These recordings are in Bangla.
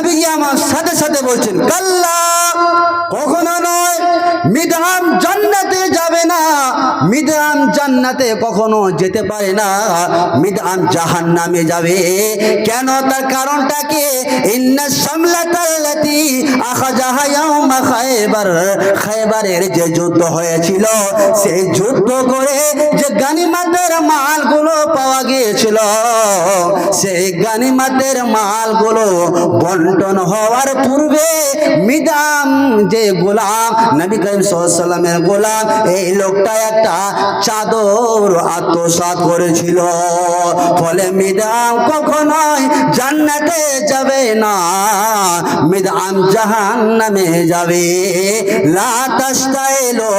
নবীজি আমার সাথে সাথে বলছেন কাল্লা কখনো নয় মিধাম জান্নাতে যাবে না জান্নাতে কখনো যেতে পারে না। মিধাম জাহান নামে যাবে। কেন? তার কারণটা কি? ইন্না খায়বারের যে যুদ্ধ হয়েছিল, সেই যুদ্ধ করে যে গানিমাতের মালগুলো পাওয়া গিয়েছিল, সেই গানিমাতের মালগুলো বন্টন হওয়ার পূর্বে মিদাম যে গোলাম, নবী করিম সাল্লামের গোলাম, এই লোকটা একটা চাদর আত্মসাৎ করেছিল। ফলে মিদাম কখনোই জান্নাতে যাবে না। মিদাম জাহান নামে যাবে। লা তাস্তাইলো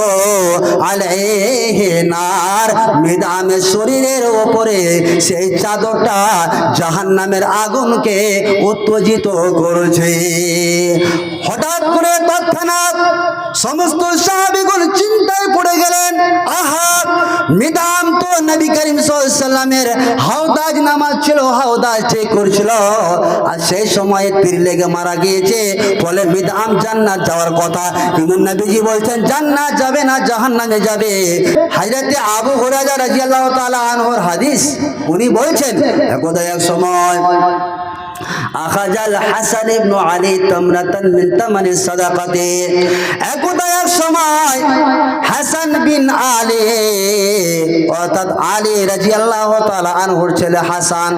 নার। মিদামের শরীরের ওপরে সেই চাদরটা জাহান নামের আগুনকে উত্তেজিত করেছে। হঠাৎ করে তৎক্ষণাৎ সমস্ত সাহাবিগুলো চিন্তায় পড়ে গেলেন তো নবী করিম সাল্লামের হাওদাজ নামাজ ছিল, হাওদাজ ঠিক করছিল। আর সেই সময়ে তীর লেগে মারা গিয়েছে। ফলে মিদাম জান্নাত যাওয়ার কথা। কিন্তু নবীজি বলছেন যাবে না, জাহান্নামে যাবে। হাজরতে আবু হুরায়রা রাদিয়াল্লাহু তাআলা আনহুর হাদিস, উনি বলছেন, একদা এক সময় আখাজাল হাসান ইবনু আলী তামরাতান মিন তামানি সাদাকাতে। একদা এক সময় হাসান বিন আলী, অর্থাৎ আলী রাদিয়াল্লাহু তাআলা আনহুর ছেলে হাসান,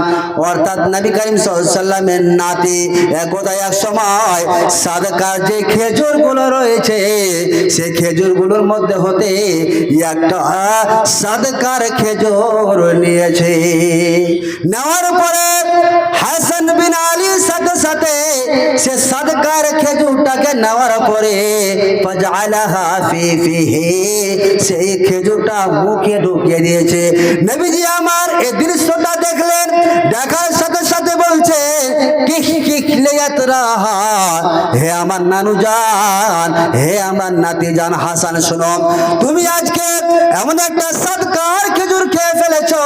অর্থাৎ নবী করিম সাল্লামের নাতি, একদা এক সময় সাদকার যে খেজুরগুলো রয়েছে সেই খেজুরগুলোর মধ্যে হতে একটা সাদকার খেজুর নিয়েছে। নেওয়ার পরে হাসান বিন আলীর সাথে সাথে সে সাদকার খেজুরটাকে নেওয়ার পরে সেই খেজুরটা মুখে ঢুকিয়ে দিয়েছে। নবীজি আমার এই দৃশ্যটা দেখলেন, দেখার সাথে সাথে বলছে রাহা হে আমার নানু জান হে আমার নাতি জান হাসান শোনো, তুমি আজকে এমন একটা সাদকার খেজুর খেয়ে ফেলেছো,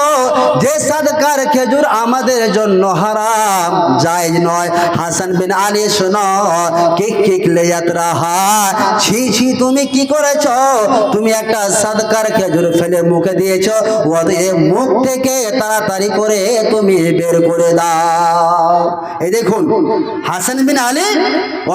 যে সাদকার খেজুর আমাদের জন্য হারাম, জায়েজ নয়। হাসান বিন আলী শোনো রাহা ছি ছি, তুমি কি করেছ? তুমি একটা সাদকার খেজুর ফেলে মুখে দিয়েছ ওদের মুখ থেকে তাড়াতাড়ি করে তুমি বের করে দাও। এই দেখুন, হাসান বিন আলী,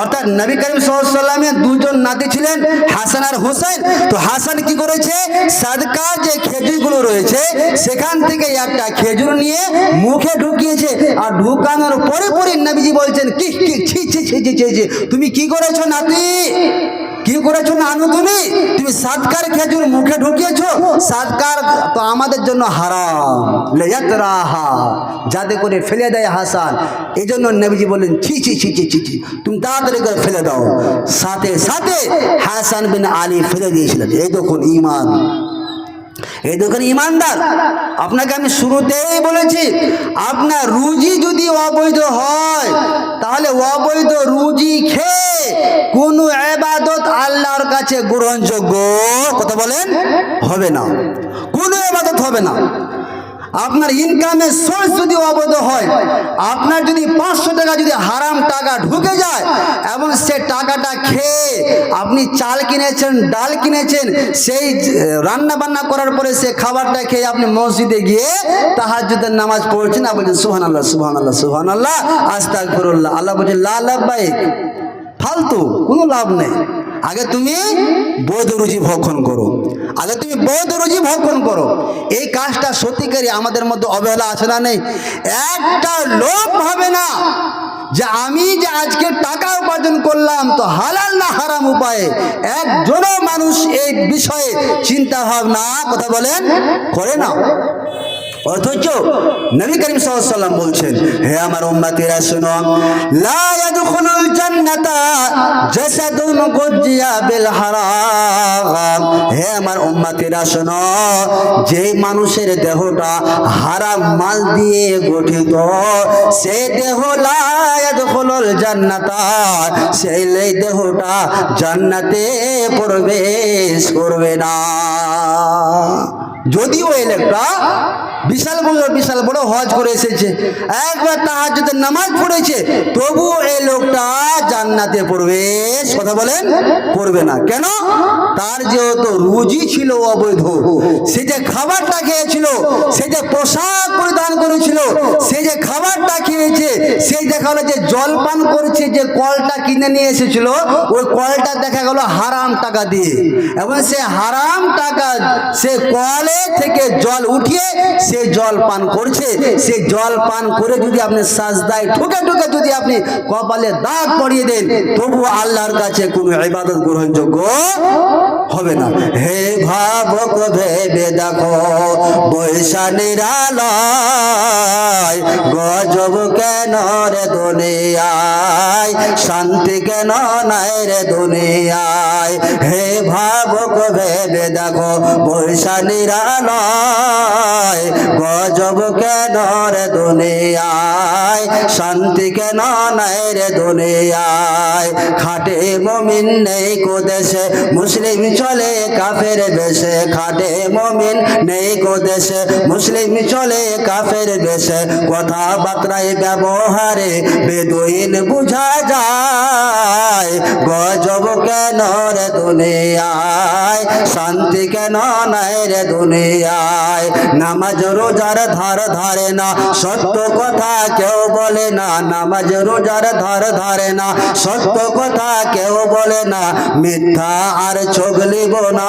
অর্থাৎ নবী করিম সাল্লামের দুজন নাতি ছিলেন, হাসান আর হোসেন তো হাসান কি করেছে? সাদকার যে খেজুরগুলো রয়েছে, সেখান থেকে একটা খেজুর নিয়ে মুখে ঢুকিয়েছে। আর ঢুকানোর পরে পরে নবীজি বলছেন কি কি ছি ছি ছি ছি ছি, তুমি কি করেছ নাতি? কি না নানু তুমি তুমি সাদকার খেজুর মুখে ঢুকিয়েছো? সাতকার তো আমাদের জন্য হারাম। লেজাত রাহা যাতে করে ফেলে দেয় হাসান। এই জন্য নবীজি বললেন, ছি ছি ছি ছি ছি ছি, তুমি তাড়াতাড়ি করে ফেলে দাও। সাথে সাথে হাসান বিন আলী ফেলে দিয়েছিলেন। এই দেখুন ইমান এই দেখুন, ইমানদার। আপনাকে আমি শুরুতেই বলেছি, আপনার রুজি যদি অবৈধ হয়, তাহলে অবৈধ রুজি খেয়ে কোন এবাদত আল্লাহর কাছে গ্রহণযোগ্য কথা বলেন, হবে না। কোনো এবাদত হবে না। আপনার ইনকামের সোর্স যদি অবৈধ হয়, আপনার যদি পাঁচশো টাকা যদি হারাম টাকা ঢুকে যায়, এবং সে টাকাটা খেয়ে আপনি চাল কিনেছেন, ডাল কিনেছেন, সেই রান্না বান্না করার পরে সে খাবারটা খেয়ে আপনি মসজিদে গিয়ে তাহাজ্জুদের নামাজ পড়ছেন আর বলছেন সুহান আল্লাহ সুহান আল্লাহ সুহান আল্লাহ আস্তাক আল্লাহ বলছেন, লা লাভবাই ফালতু, কোনো লাভ নেই। আগে তুমি বৈধ রুজি ভক্ষণ করো। আগে তুমি বৈধ রুজি ভক্ষণ করো। এই কাজটা সত্যিকারই আমাদের মধ্যে অবহেলা আছে না নেই? একটা লোক হবে না যে আমি যে আজকে টাকা উপার্জন করলাম তো হালাল না হারাম উপায়ে? একজনও মানুষ এই বিষয়ে চিন্তা ভাবনা কথা বলেন, করে না। অথচ নবী করিম সাল্লাম বলছেন, হে আমার উম্মতিরা, শুনো, লা ইয়াদখুলুল জান্নাতা জাসাদুন গুজিয়া বিল হারাম। হে আমার উম্মতিরা, শুনো যে মানুষের দেহটা হারাম মাল দিয়ে গঠিত সেই দেহ লা ইয়াদখুলুল জান্নাতা, সেই দেহটা জান্নাতে প্রবেশ করবে না। যদিও এই লোকটা বিশাল বড় বিশাল বড় হজ করে এসেছে। একবার তাহার যদি নামাজ পড়েছে, তবুও এই লোকটা জান্নাতে প্রবেশ কথা বলেন, করবে না। কেন? তার যেহেতু রুজি ছিল অবৈধ, সে যে খাবারটা খেয়েছিল, সে যে পোশাক পরিধান করেছিল, সে যে খাবারটা খেয়েছে সেই দেখা গেলো যে জল পান করেছে, যে কলটা কিনে নিয়ে এসেছিল, ওই কলটা দেখা গেল হারাম টাকা দিয়ে। এবং সে হারাম টাকা সে কলে থেকে জল উঠিয়ে সে জল পান করছে সে জল পান করে যদি আপনি সাজদায় ঠুকে ঠুকে যদি আপনি কপালে দাগ পড়িয়ে দেন তবু আল্লাহর কাছে কোনো ইবাদত গ্রহণযোগ্য হবে না। হে ভাবক ভেবে দেখো বৈশা নিরালয় গজব কেন রে দুনিয়ায়? শান্তি কেন নাই রে দুনিয়ায়? হে ভাবক ভেবে দেখো বৈশা নিরালয় গজব কেন রে দুনিয়ায়? শান্তি কেন নাই রে দুনিয়ায়? খাটে মমিন নেই কো দেশে মুসলিম চলে কাফের বেশে খাটে মমিন নেই কো দেশে মুসলিম চলে কাফের বেশে কথাবার্তায় ব্যবহারে বেদুইন বুঝা যায়, গজব কেন রে দুনিয়ায়? শান্তি কেন নাই রে দুনিয়ায়? নামাজ রোজার ধার ধারে না। সত্য কথা কেউ বলে না, নামাজ রোজার ধার ধারে না। সত্য কথা কেউ বলে না, মিথ্যা আর চোগলিব না।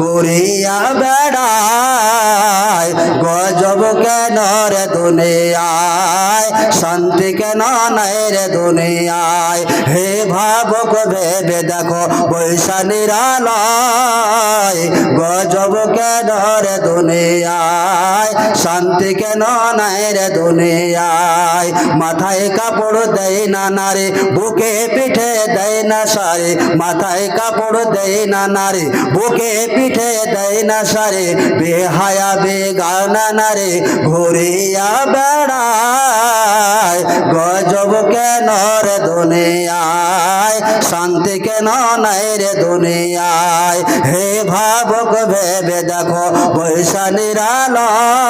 করিয়া বেড়ায়, গজব কেন রে দুনিয়ায়? শান্তি কেন নাই রে দুনিয়ায়? হে ভাবক, ভেবে দেখো বৈশা নিরালয়। গজব কেন রে দুনিয়ায়? শান্তি কেন নাই রে দুনিয়ায়? মাথায় কাপড় দেয় না নারে, বুকে পিঠে দেয় না সারে মাথায় কাপড় দেয় না নারে, বুকে পিঠে দেয় না সারে বেহায়া বেগানা নারে ঘুরিয়া বেড়ায়। গজব কেন রে দুনিয়ায়? শান্তি কেন নাই রে দুনিয়ায়? হে ভাবক ভেবে দেখো, বৈশা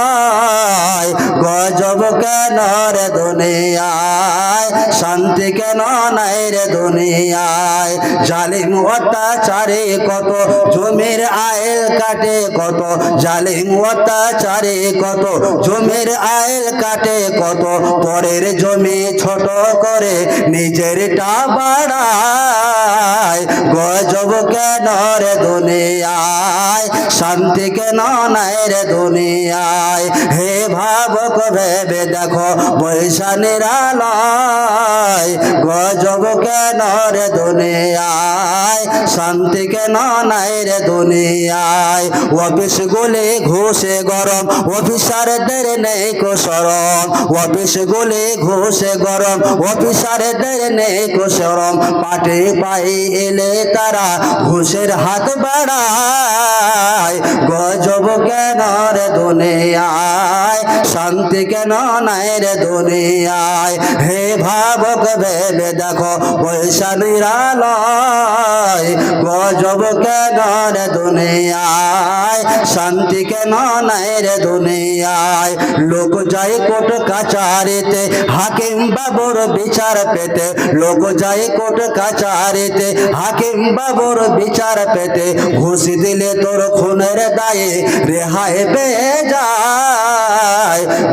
নিরালয় গজব কেন রে দুনিয়ায়? শান্তি কেন নাই রে দুনিয়ায়? জালিম অত্যাচারে কত? জমির আয়েল কাটে কত? জালিম অত্যাচারে কত? জমির আয়েল কাটে কত? পরের জমি ছোট করে নিজেরটা বাড়ায়। গজব কেন রে দুনিয়ায়? শান্তি কেন নাই রে দুনিয়ায়? হে ভাবক ভেবে দেখো বৈশা নিরালয় গজব কেন রে দুনিয়ায়? শান্তি কেন নাই রে দুনিয়ায়? অফিস গুলি ঘুষে গরম, অফিসারদের নেই কো সরম অফিস গুলি ঘুষে গরম, অফিসারদের নেই কো সরম পাটে পাই এলে তারা ঘুষের হাত বাড়ায়। গজব কেন রে দুনিয়ায়, শান্তি কেন নাই রে দুনিয়ায়? হে ভাবক ভেবে দেখো, পয়সা নিরালয়, গজব কেন রে দুনিয়ায়? শান্তি কেন নাই রে দুনিয়ায়? লোক যায় কোট কাচারিতে হাকিম বাবুর বিচার পেতে। লোক যায় কোট কাচারিতে হাকিম বাবুর বিচার পেতে। ঘুষ দিলে তোর খুনের দায়ে রেহাই পেয়ে যায়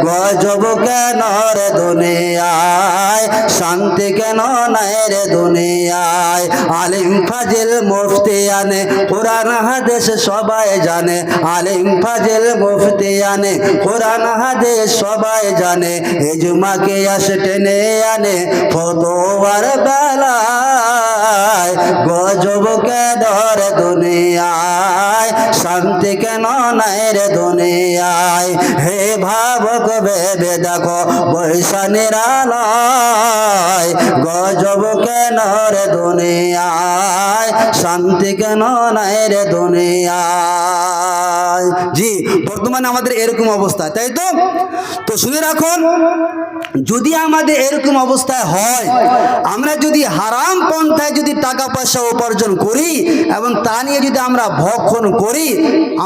গজব কেন রে দুনিয়ায়? শান্তি কেন নাই রে দুনিয়ায়? আলিম, ফাজিল, মুফতি আনে, কোরআন, হাদিস সবাই জানে। আলিম, ফাজিল, মুফতি আনে, কোরআন, হাদিস সবাই জানে। এজমাকে আসে টেনে আনে, ফতোয়ার বেলায়। গজব কেন রে দুনিয়ায়? শান্তি কেন নাই রে দুনিয়ায়? হে ভাবক ভেবে দেখো, বৈশা নিরালয়। গজব কেন রে দুনিয়ায়? শান্তি কেন নাই রে দুনিয়ায়? জি, বর্তমানে আমাদের এরকম অবস্থা, তাই তো? তো শুনে রাখুন, যদি আমাদের এরকম অবস্থায় হয়, আমরা যদি হারাম পন্থায় যদি টাকা পয়সা উপার্জন করি এবং তা নিয়ে যদি আমরা ভক্ষণ করি,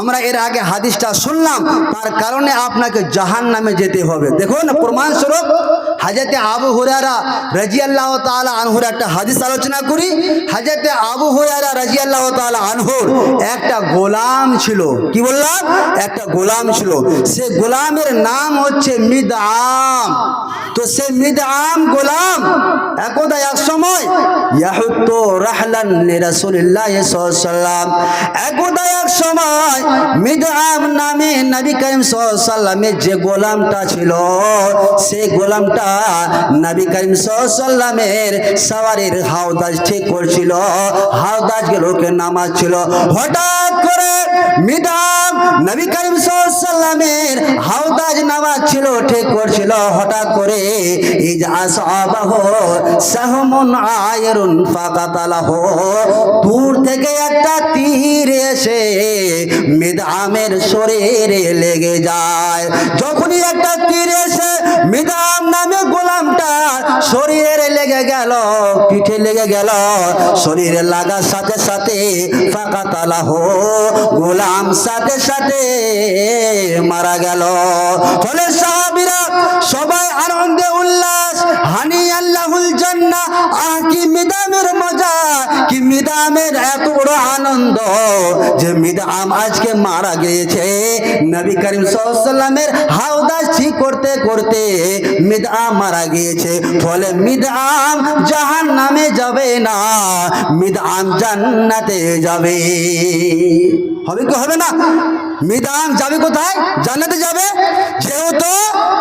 আমরা এর আগে হাদিসটা শুনলাম, তার কারণে আপনাকে জাহান নামে যেতে হবে। দেখুন, প্রমাণস্বরূপ হাজরতে আবু হুরারা রাজি আল্লাহ তাআলা আনহুর একটা হাদিস আলোচনা করি। হাজরতে আবু হুরারা রাজি আল্লাহ তাআলা আনহুর একটা গোলাম ছিল। কি বললাম? একটা গোলাম ছিল। সে গোলামের নাম হচ্ছে মিদআম। তো সে মিদআম গোলাম একদা এক সময় রাহলান একদা এক সময় মিদআম নামে নবী করিম সাল্লামের যে গোলামটা ছিল সে গোলামটা নবী করিম সাল্লামের হাওদাজ ঠিক করছিল। হাওদাজ গুলোকে নামাজ ছিল। হঠাৎ করে নবী করিম সাল্লামের হাওদাজ নামাজ ছিল, ঠিক করছিল। হঠাৎ করে দূর থেকে একটা তীর এসে মিদআমের শরীরে লেগে যায়। যখনই একটা তীর এসে মিদআম নামে গোলামটা শরীরে লেগে গেল, পিঠে লেগে গেল। শরীরে লাগার সাথে সাথে ফাঁকা তালা হো, গোলাম সাথে সাথে মারা গেল। ফলে সাহাবীরা সবাই আনন্দে উল্লাস হানি আল্লাহুল জান্নাহ, আহ, কি মিদামের মজা, কি মিদামের এত বড় আনন্দ যে মিদাম আজকে মারা গিয়েছে। নবী করিম সাল্লামের হাওদা ঠিক করতে করতে মিদাম মারা গিয়েছে। ফলে মিদাম জাহান নামে যাবে না, মিদাম জান্নাতে যাবে। হবে কি হবে না? মিদাম যাবে কোথায়? জান্নাতে যাবে। যেহেতু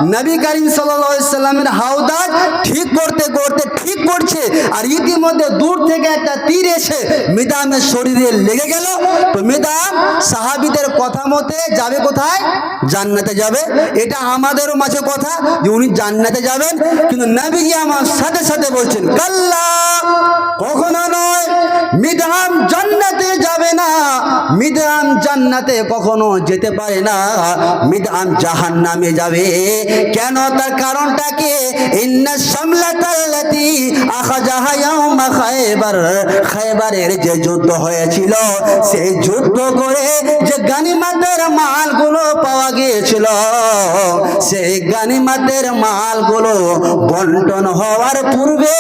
নবী করিম সাল্লামের হাওদাজ ঠিক করতে করতে ঠিক করছে আর ইতিমধ্যে দূর থেকে একটা তীর এসে মিদামের শরীরে লেগে গেল। তো মিদাম সাহাবিদের কথা মতে যাবে কোথায়? জান্নাতে যাবে। এটা আমাদেরও মাঝে কথা যে উনি জান্নাতে যাবেন। কিন্তু নবীজি আমার সাথে সাথে বলছেন, কাল্লা, কখনো নয়। মিদাম জান্নাতে যাবে না। মিদাম জান্নাতে কখনো যেতে পারে না। মিদাম জাহান নামে যাবে। কেন? তার কারণটা কি? ইন্না সামলাতাল্লাতি আখাজাহা ইয়াউমা খায়বার। খায়বারের যে যুদ্ধ হয়েছিল সেই গানিমাতের মালগুলো বন্টন হওয়ার পূর্বে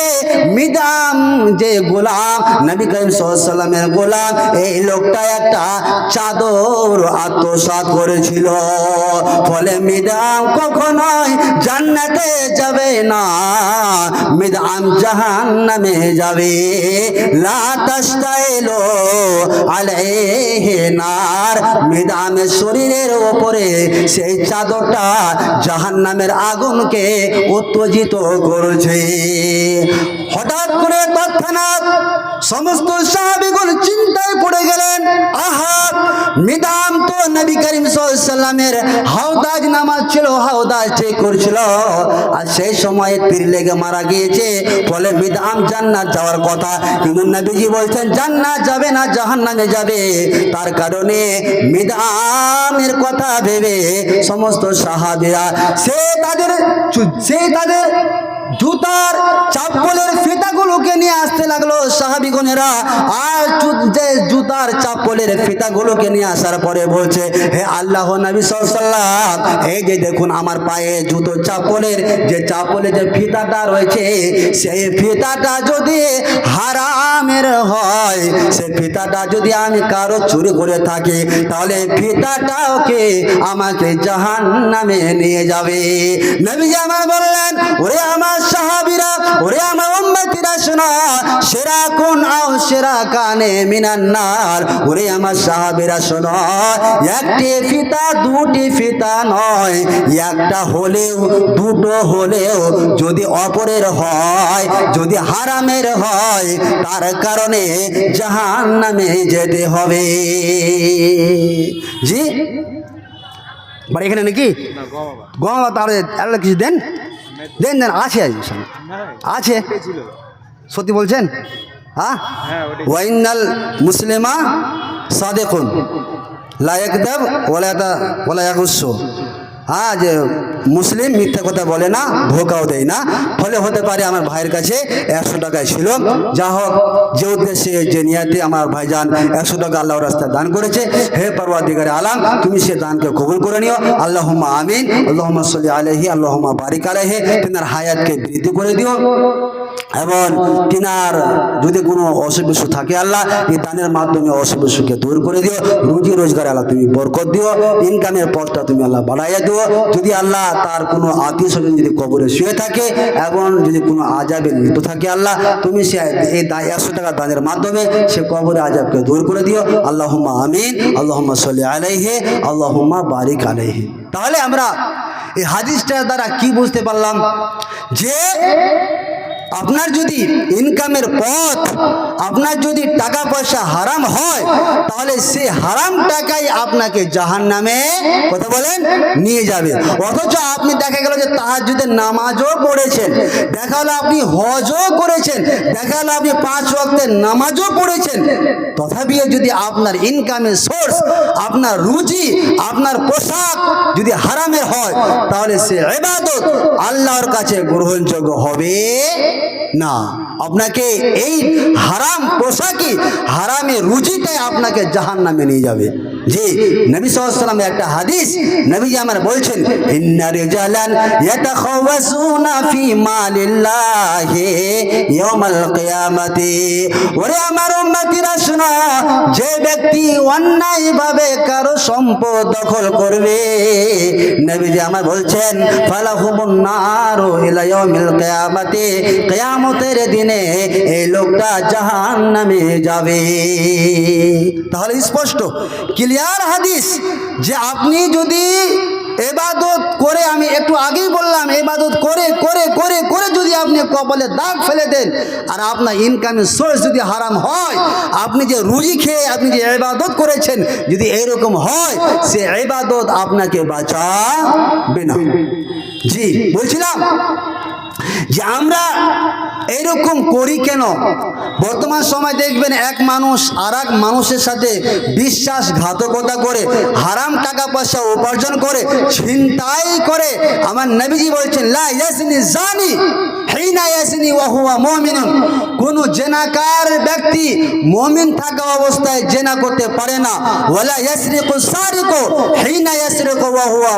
মিদাম যে গোলাম, নবী করিম গোলাম, এই লোকটা একটা চাদর আত্মসাৎ করেছিল। ফলে মিদাম কখনোই জান্নাতে যাবে না। মিদাম জাহান নামে যাবে। লা তাস্তাইলো আলাইহি নার। শরীরের ওপরে সেই চাদরটা জাহান নামের আগুনকে উত্তেজিত করেছে। হঠাৎ করে তৎক্ষণাৎ সমস্ত সাহাবিগুলো চিন্তায় পড়ে গেলেন, আহা, মিদাম তো নবী করিম সাল্লামের হাওদাজ নামাজ ছিল হাওদাজ ঠিক করছিল। আর সেই সময়ে তীর লেগে মারা গিয়েছে। ফলে মিদাম জান্নাত যাওয়ার কথা। কিন্তু নবীজি বলছেন, জান্নাত যাবে না, জাহান্নামে যাবে। তার কারণে মিদামের কথা ভেবে সমস্ত সাহাবিরা, সে তাদের সে তাদের জুতার চাপ্পলের ফিতাগুলোকে নিয়ে আসতে লাগল সাহাবিগণেরা। আর যে জুতার চাপ্পলের ফিতাগুলোকে নিয়ে আসার পরে বলছে, হে আল্লাহ নবী সাল্লাম এই যে দেখুন আমার পায়ে জুতো চাপ্পলের যে চাপ্পলের যে ফিতাটা রয়েছে, সেই ফিতাটা যদি হারামের হয় সে ফিতাটা যদি আমি কারও চুরি করে থাকি, তাহলে ফিতাটাকে আমাকে জাহান নামে নিয়ে যাবে। নবী আমার বললেন, ওরে আমার সাহাবিরা ওরে আমার উম্মতিরা শোনা সেরা কোন আও সেরা কানে মিনান্নার ওরে আমার সাহাবিরা শোনো একটি ফিতা দুটি ফিতা নয় একটা হলেও দুটো হলেও যদি অপরের হয় যদি হারামের হয় তার কারণে জাহান নামে যেতে হবে। জি? বাড়ি এখানে নাকি? গম তাহলে আল্লাহ কিছু দেন? দেন দেন আছে আছে সত্যি বলছেন? হ্যাঁ? ওয়াইনাল মুসলিমা সাদেকুন। লায়কদেব ওলা ওলা ইয়াকুসু হ্যাঁ যে মুসলিম মিথ্যা কথা বলে না, ধোকাও দেয় না। ফলে হতে পারে আমার ভাইয়ের কাছে একশো টাকায় ছিল। যা হোক, যে উদ্দেশ্যে, যে নিয়াতে আমার ভাইজান একশো টাকা আল্লাহ রাস্তায় দান করেছে, হে পরওয়াদিগারে আলাম, তুমি সে দানকে কবুল করে নিও। আল্লাহুম্মা আমিন। আল্লাহুম্মা সাল্লি আলাইহি, আল্লাহুম্মা বারিক আলাইহি। তিনার হায়াতকে বৃদ্ধি করে দিও। এবং তিনার যদি কোনো অসুখ বিসুখ থাকে আল্লাহ এই দানের মাধ্যমে অসুখ বিসুখকে দূর করে দিও রুজি রোজগার আল্লাহ তুমি বরকত দিও ইনকামের পথটা তুমি আল্লাহ বাড়াইয়া দিও। যদি আল্লাহ তার কোনো আত্মীয় স্বজন যদি কবরে শুয়ে থাকে এবং যদি কোনো আজাবে মৃত থাকে আল্লাহ তুমি সে এই একশো টাকা দানের মাধ্যমে সে কবরে আজাবকে দূর করে দিও। আল্লাহুম্মা আমিন আল্লাহুম্মা সাল্লি আলাইহি আল্লাহুম্মা বারিক আলাইহি। তাহলে আমরা এই হাদিসটার দ্বারা কি বুঝতে পারলাম? যে আপনার যদি ইনকামের পথ, আপনার যদি টাকা পয়সা হারাম হয়, তাহলে সে হারাম টাকাই আপনাকে জাহান নামে কথা বলেন, নিয়ে যাবে। অথচ আপনি দেখা গেল যে তাহার যদি নামাজও পড়েছেন, দেখা হলো আপনি হজও করেছেন, দেখা হলো আপনি পাঁচ ওয়াক্তের নামাজও পড়েছেন। তথাপিও যদি আপনার ইনকামের সোর্স আপনার রুচি আপনার পোশাক যদি হারামের হয়, তাহলে সে এবাদত আল্লাহর কাছে গ্রহণযোগ্য হবে। না, আপনাকে এই হারাম পোশাকি হারামে রুজিটাই আপনাকে জাহান নামে নিয়ে যাবে। যে নবী সাল্লাম একটা হাদিস, নবীজি আমার বলছেন, ইন্না রিজালান ইয়াতাখাওয়াসুনা ফি মালিল্লাহি ইয়াউমাল কিয়ামাতি। ওরে আমার উম্মতিরা, শোনো, যে ব্যক্তি অন্যায়ভাবে কারও সম্পদ দখল করবে, নবীজি আমার বলছেন, ফালাহুমুন নারু ইলা ইয়াউমিল কিয়ামাতি। কিয়ামতের দিনে এই লোকটা জাহান্নামে যাবে। তাহলে স্পষ্ট, ক্লিয়ার হাদিস যে আপনি যদি এবাদত করে, আমি একটু আগেই বললাম, এবাদত করে করে করে করে যদি আপনি কপালে দাগ ফেলে দেন, আর আপনার ইনকামের সোর্স যদি হারাম হয়, আপনি যে রুজি খেয়ে আপনি যে এবাদত করেছেন, যদি এরকম হয়, সে এবাদত আপনাকে বাঁচাবে না। জি, বলছিলাম যে আমরা এরকম করি কেন? বর্তমান সময় দেখবেন এক মানুষ আর এক মানুষের সাথে বিশ্বাসঘাতকতা করে, হারাম টাকা পয়সা উপার্জন করে, ছিনতাই করে। আমার নবীজি বলছেন, লা জানি কোন জেনাকার ব্যক্তি মুমিন থাকা অবস্থায় জেনা করতে পারে না। ওয়া হুয়া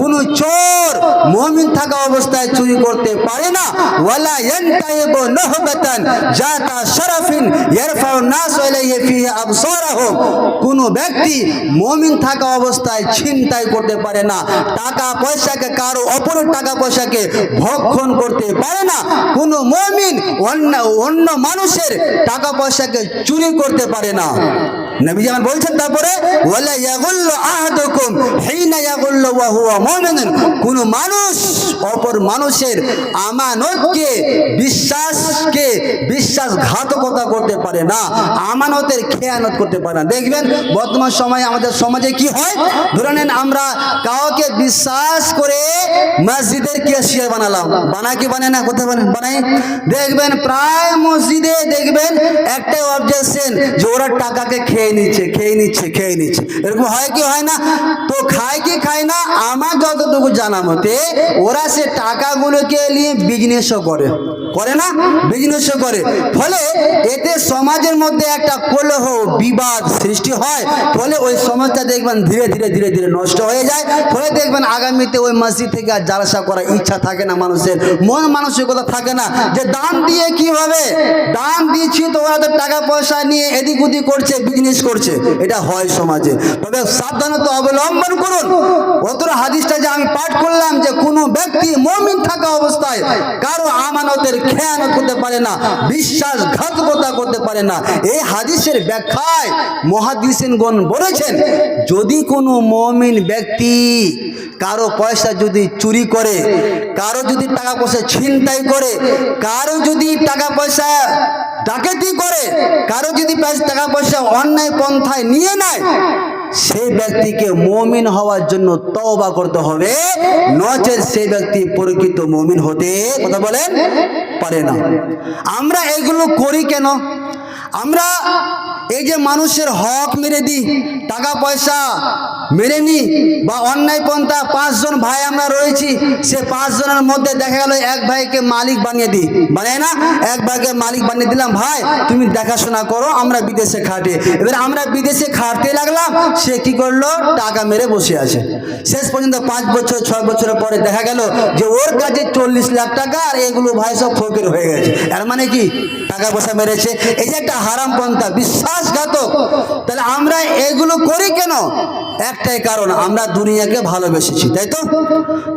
কোন চোর মুমিন থাকা অবস্থায় চুরি করতে পারে না। ওয়ালা ইয়ানতাইবু নহবাতান জাতা শারাফিন ইয়ারফাউ নাস ইলাইহি ফিহি আবসারাহুম। কোন ব্যক্তি মুমিন থাকা অবস্থায় ছিনতাই করতে পারে না। টাকা পয়সাকে কারও অপর টাকা পয়সাকে ভক্ষণ করতে পারে না। কোন মুমিন অন্য অন্য মানুষের টাকা পয়সাকে চুরি করতে পারে না। নবী যেমন বলছেন, তারপরে কোন মানুষ অপর মানুষের আমানতকে, বিশ্বাসকে বিশ্বাসঘাতকতা করতে পারে না, আমানতের খেয়ানত করতে পারে না। দেখবেন, বর্তমান সময়ে আমাদের সমাজে কি হয়? ধরে নেন, আমরা কাউকে বিশ্বাস করে মসজিদের কেশিয়ার বানালাম। বানায় কি বানায় না? কোথায় বানায়? বানাই দেখবেন, প্রায় মসজিদে দেখবেন, একটাই অবজেকশন যে ওরা টাকাকে খেয়ে নিচ্ছে, খেয়ে নিচ্ছে খেয়ে নিচ্ছে। এরকম হয় কি হয় না? তো খায় কি খায় না? আমার যতটুকু জানা মতে, ওরা সে টাকাগুলোকে নিয়ে বিজনেসও করে। করে না? বিজনেসও করে। ফলে এতে সমাজের মধ্যে একটা কলহ, বিবাদ সৃষ্টি হয়। ফলে ওই সমাজটা দেখবেন ধীরে ধীরে ধীরে ধীরে নষ্ট হয়ে যায়। ফলে দেখবেন আগামীতে ওই মসজিদ থেকে আর জালসা করার ইচ্ছা থাকে না মানুষের। মন মানসিকতা থাকে না। যে দান দিয়ে কি হবে দান দিয়েছি তো ওরা তো টাকা পয়সা নিয়ে এদিক ওদিক করছে, বিজনেস করছে, এটা হয় সমাজে। তবে সাবধানতা অবলম্বন করুন। অতর হাদিসটা যে আমি পাঠ করলাম যে কোনো ব্যক্তি মমিন থাকা অবস্থায় কারও আমানতের খেয়ানত করতে পারে না, বিশ্বাসঘাতকতা করতে পারে না। এই হাদিসের ব্যাখ্যায় মহাদিসিনগণ বলেছেন, যদি কোনো মমিন ব্যক্তি কারও পয়সা যদি চুরি করে, কারও যদি টাকা পয়সা ছিনতাই করে, কারও যদি টাকা পয়সা ডাকাতি করে? কারও যদি টাকা পয়সা অন্যায় পন্থায় নিয়ে নেয়, সেই ব্যক্তিকে মমিন হওয়ার জন্য তওবা করতে হবে। নচেত সেই ব্যক্তি প্রকৃত মমিন হতে কথা বলেন? পারে না। আমরা এগুলো করি কেন? আমরা এই যে মানুষের হক মেরে দিই, টাকা পয়সা মেনেনি বা অন্যায় পন্থা পাঁচজন ভাই আমরা রয়েছি, সে পাঁচজনের মধ্যে দেখা গেল এক ভাইকে মালিক বানিয়ে দিই। বানায় না? এক ভাইকে মালিক বানিয়ে দিলাম, ভাই, তুমি দেখাশোনা করো, আমরা বিদেশে খাটে। এবার আমরা বিদেশে খাটতে লাগলাম, সে কি করল? টাকা মেরে বসে আছে। শেষ পর্যন্ত পাঁচ বছর, ছয় বছরের পরে দেখা গেল যে ওর কাছে চল্লিশ লাখ টাকা আর এগুলো ভাই সব ফকির হয়ে গেছে। এর মানে কি? টাকা পয়সা মেরেছে। এই যে একটা হারাম পন্থা বিশ্বাসঘাতক। তাহলে আমরা এগুলো করি কেন? একটাই কারণ, আমরা দুনিয়াকে ভালোবেসেছি, তাই তো?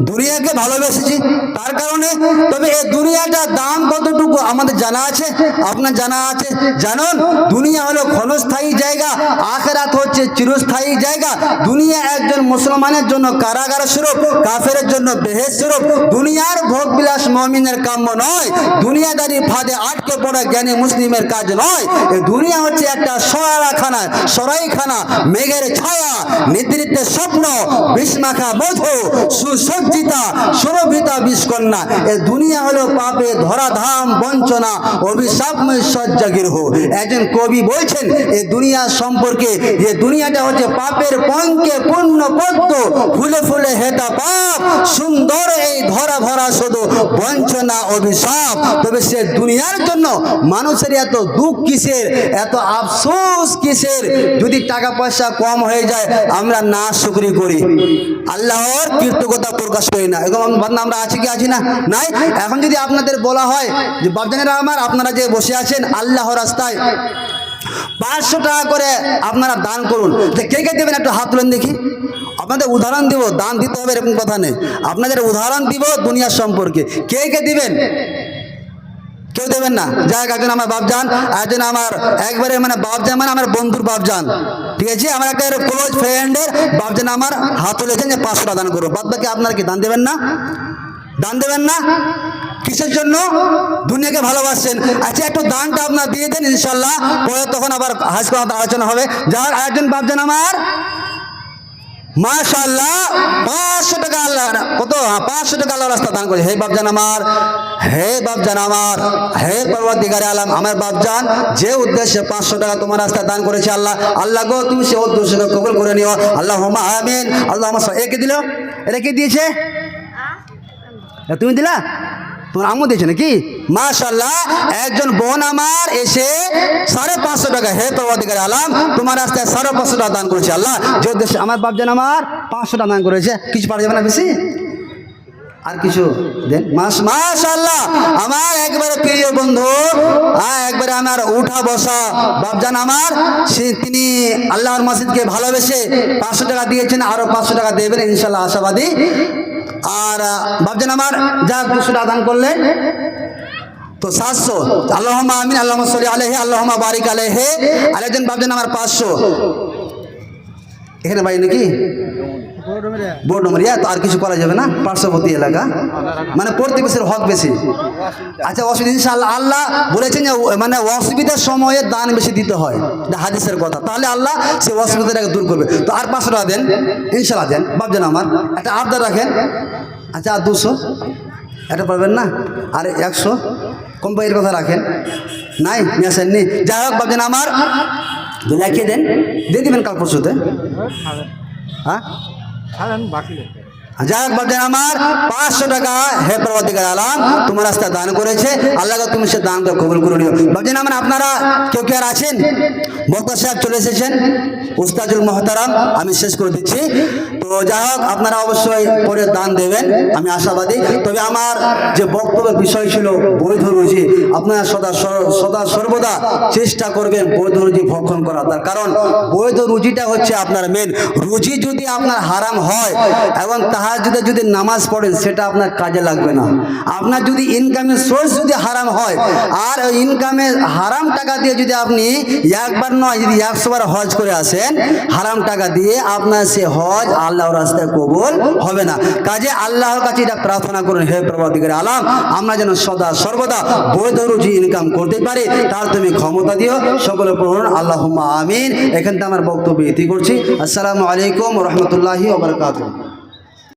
দুনিয়াকে ভালোবেসেছি, তার কারণে? তবে এই দুনিয়াটার দাম কতটুকু আমাদের জানা আছে? আপনার জানা আছে? জানুন, দুনিয়া হলো ক্ষণস্থায়ী জায়গা, আখেরাত হচ্ছে চিরস্থায়ী জায়গা। দুনিয়া একজন মুসলমানের জন্য কারাগার স্বরূপ কাফের জন্য বেহেস স্বরূপ। দুনিয়ার ভোগ বিলাস মমিনের কাম্য নয় দুনিয়াদারি ফাঁদে আটকে পড়া জ্ঞানী মুসলিমের কাজ নয়। দুনিয়া হচ্ছে একটা সরাখানা সরাইখানা, মেঘের ছায়া নিদ্রিতের স্বপ্ন বিষমাখা মধু, সুসজ্জিতা, সুরভিতা, বিষকন্যা। এ দুনিয়া হলো পাপে ধরাধাম, বঞ্চনা অভিশাপময় সজ্জাগির হো একজন কবি বলছেন এই দুনিয়া সম্পর্কে যে দুনিয়াটা হচ্ছে পাপের পঙ্কে পূর্ণ পদ্ম। ফুলে ফুলে হেতা পাপ, সুন্দর এই ধরা ভরা শুধু বঞ্চনা, অভিশাপ। তবে সে দুনিয়ার জন্য মানুষের এত দুঃখ কিসের, এত আফসোস কিসের? যদি টাকা পয়সা কম হয়ে যায়, আমরা না শুকরি করি। আল্লাহর কৃতজ্ঞতা প্রকাশ করি না। এরকম আমরা- আমরা আছি কি আছি না? নাই। এখন যদি আপনাদের বলা হয় যে বাবজানেরা আমার আপনারা যে বসে আছেন আল্লাহ রাস্তায়, পাঁচশো টাকা করে আপনারা দান করুন। তো কে কে দেবেন? একটু হাত তুলেন দেখি। আপনাদের উদাহরণ দিব, দান দিতে হবে এরকম কথা নেই। আপনাদের উদাহরণ দিব দুনিয়ার সম্পর্কে। কে কে দিবেন? কেউ দেবেন না। যাক একজন আমার বাপজান একজন আমার একবারে মানে বাপজান মানে আমার বন্ধুর বাপজান। ঠিক আছে? আমার একটা ক্লোজ ফ্রেন্ডের বাপজান আমার হাত তুলেছেন যে পাঁচশো দান করব বাদ বাকি আপনারা কি, দান দেবেন না? দান দেবেন না? কিসের জন্য? দুনিয়াকে ভালোবাসছেন। আচ্ছা একটু দানটা আপনার দিয়ে দেন, ইনশাল্লাহ। পরে তখন আবার হাজ আলোচনা হবে। যার একজন বাপজান আমার মাশাল্লাহ পাঁচশো টাকা আল্লাহ কত? হ্যাঁ, পাঁচশো টাকা আল্লাহ রাস্তা দান করে হে বাপজান আমার হে বাপজান আমার হে পর্বতিকারে আলাম আমার বাপজান যে উদ্দেশ্যে পাঁচশো টাকা তোমার দান করেছে আল্লাহ আল্লাহ গো তুমি সে উদ্দেশ্যকে কবুল করে নিও। আল্লাহ হোমা আমিন আল্লাহ আমার একে দিল? এটা কে দিয়েছে? তুমি দিলা? তোমার আম্মু দিয়েছে নাকি? মাশাল্লাহ একজন বোন আমার এসে সাড়ে পাঁচশো টাকা, হে প্রবাদিকার আলাম, তোমার রাস্তায় সাড়ে পাঁচশো টাকা দান করেছে, আল্লাহ। যে উদ্দেশ্যে আমার বাপজান আমার পাঁচশো টাকা দান করেছে, কিছু পারা যাবে না বেশি? আর কিছু দেন? মাস মাশাল্লাহ আমার একবারে প্রিয় বন্ধু হ্যাঁ একবারে আমার উঠা বসা বাপজান আমার, সে তিনি আল্লাহর মসজিদকে ভালোবেসে পাঁচশো টাকা দিয়েছেন আরও পাঁচশো টাকা দেবেন ইনশাল্লাহ আশাবাদী। আর ভাবছেন আমার যা দুশোটা আদান দান করলেন তো সাতশো। আল্লাহমা আমিন আল্লাহ সলি আলহে আল্লাহমা বারিক আলহে আরেকজন ভাবছেন আমার পাঁচশো। এখানে ভাই নাকি? বোর্ড নম্বর, ইয়া তো আর কিছু করা যাবে না, পার্শ্ববর্তী এলাকা। মানে প্রতিবেশীর হক বেশি। আচ্ছা অসুবিধা আল্লাহ বলেছেন যে মানে অসুবিধার সময়ে দান বেশি দিতে হয়। হাদিসের কথা। তাহলে আল্লাহ সেই অসুবিধাটাকে দূর করবে। তো আর পাঁচশো টাকা দেন ইনশাল্লাহ দেন। ভাবছেন আমার, একটা আবদার রাখেন। আচ্ছা আর দুশো? এটা পারবেন না? আর একশো? কোম্পানির কথা রাখেন। নাই, নিয়ে আসেননি। যাই হোক ভাবছেন আমার। লেখিয়ে দেন। দিয়ে দিবেন কাল পরশুতে। হ্যাঁ? ছাড়েন বাকি লোক যাই হোক বাপজান আমার পাঁচশো টাকা হে প্রবাদিকার আলাম তোমার রাস্তা দান করেছে। আল্লাহকে তুমি সে দান কবুল করে নিও। বাপজান আমার আপনারা কেউ কে আর আছেন? বক্তা সাহেব চলে এসেছেন। উস্তাজুল মহতারাম আমি শেষ করে দিচ্ছি। তো যাই হোক আপনারা অবশ্যই পরে দান দেবেন আমি আশাবাদী। তবে আমার যে বক্তব্যের বিষয় ছিল বৈধ রুজি আপনারা সদা সদা সর্বদা চেষ্টা করবেন বৈধ রুজি ভক্ষণ করা তার কারণ বৈধ রুজিটা হচ্ছে আপনার মেন রুজি যদি আপনার হারাম হয় এবং তাহার যদি যদি নামাজ পড়েন, সেটা আপনার কাজে লাগবে না। আপনার যদি ইনকামের সোর্স যদি হারাম হয়, আর ইনকামের হারাম টাকা দিয়ে যদি আপনি একবার নয়, যদি একশো বার হজ করে আসেন, হারাম টাকা দিয়ে আপনার সে হজ আল্লাহর রাস্তায় কবল হবে না। কাজে আল্লাহর কাছে এটা প্রার্থনা করুন, হে প্রবাদিকের আলাম, আমরা যেন সদা সর্বদা বৈধ রুজি ইনকাম করতে পারি, তার তুমি ক্ষমতা দিও, সকলে পড়ুন আল্লাহ আমিন। এখান থেকে আমার বক্তব্য ইতি করছি। আসসালামু আলাইকুম রহমতুল্লাহি ওবরকাতুহ